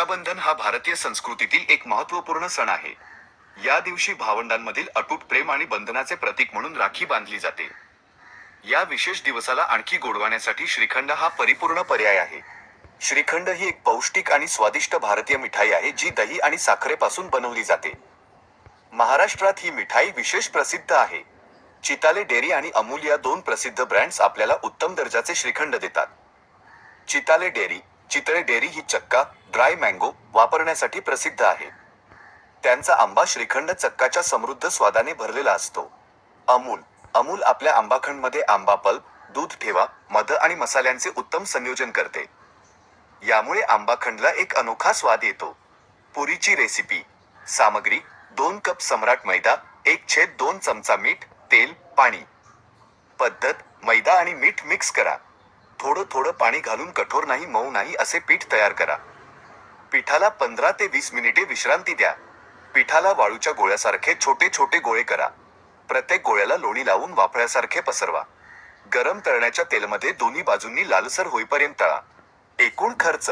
रक्षाबंधन हा भारतीय संस्कृतीतील एक महत्त्वपूर्ण सण आहे. या दिवशी भावंडांमधील अटूट प्रेम आणि बंधनाचे प्रतीक म्हणून राखी बांधली जाते. या विशेष दिवसाला आणखी गोडवाण्यासाठी श्रीखंड हा परिपूर्ण पर्याय आहे. श्रीखंड ही एक पौष्टिक आणि स्वादिष्ट भारतीय मिठाई आहे जी दही आणि साखरेपासून बनवली जाते. महाराष्ट्रात ही मिठाई विशेष प्रसिद्ध आहे. चिताले डेअरी आणि अमूल या दोन प्रसिद्ध ब्रँड्स आपल्याला उत्तम दर्जाचे श्रीखंड देतात. चिताले डेअरी चितळे डेअरी ही चक्का ड्राय मँगो वापरण्यासाठी प्रसिद्ध आहे. त्यांचा आंबा श्रीखंड चक्काच्या समृद्ध स्वादाने भरलेला असतो. अमूल अमूल आपल्या आंबाखंडमध्ये आंबा पल्प दूध ठेवा मध आणि मसाल्यांचे उत्तम संयोजन करते. यामुळे आंबाखंडला एक अनोखा स्वाद येतो. पुरीची रेसिपी. सामग्री दोन कप सम्राट मैदा एक छेद दोन चमचा मीठ तेल पाणी. पद्धत मैदा आणि मीठ मिक्स करा. थोडं थोडं पाणी घालून कठोर नाही मऊ नाही असे पीठ तयार करा. पिठाला पंधरा ते वीस मिनिटे विश्रांती द्या. पिठाला वाळूच्या गोळ्यासारखे छोटे छोटे गोळे करा. प्रत्येक गोळ्याला लोणी लावून वाफळ्यासारखे पसरवा. गरम तळण्याच्या तेलमध्ये दोन्ही बाजूंनी लालसर होईपर्यंत तळा. एकूण खर्च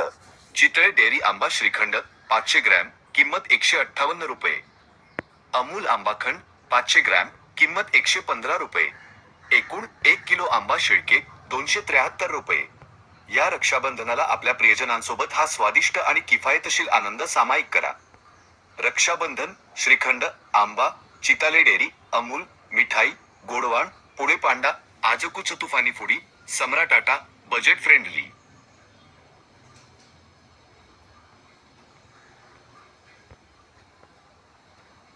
चितळे डेअरी आंबा श्रीखंड पाचशे ग्रॅम किंमत एकशे अठ्ठावन्न रुपये. अमूल आंबाखंड पाचशे ग्रॅम किंमत एकशे पंधरा रुपये. एकूण एक किलो आंबा शिळके दोनशे त्र्याहत्तर रुपये. या रक्षाबंधनाला आपल्या प्रियजनांसोबत हा स्वादिष्ट आणि किफायतशीर आनंद सामायिक करा. रक्षाबंधन श्रीखंड आंबा चिताले डेअरी अमूल मिठाई गोडवाण पुणे पांडा आजकुच तुफानी फुडी सम्राट आटा बजेट फ्रेंडली.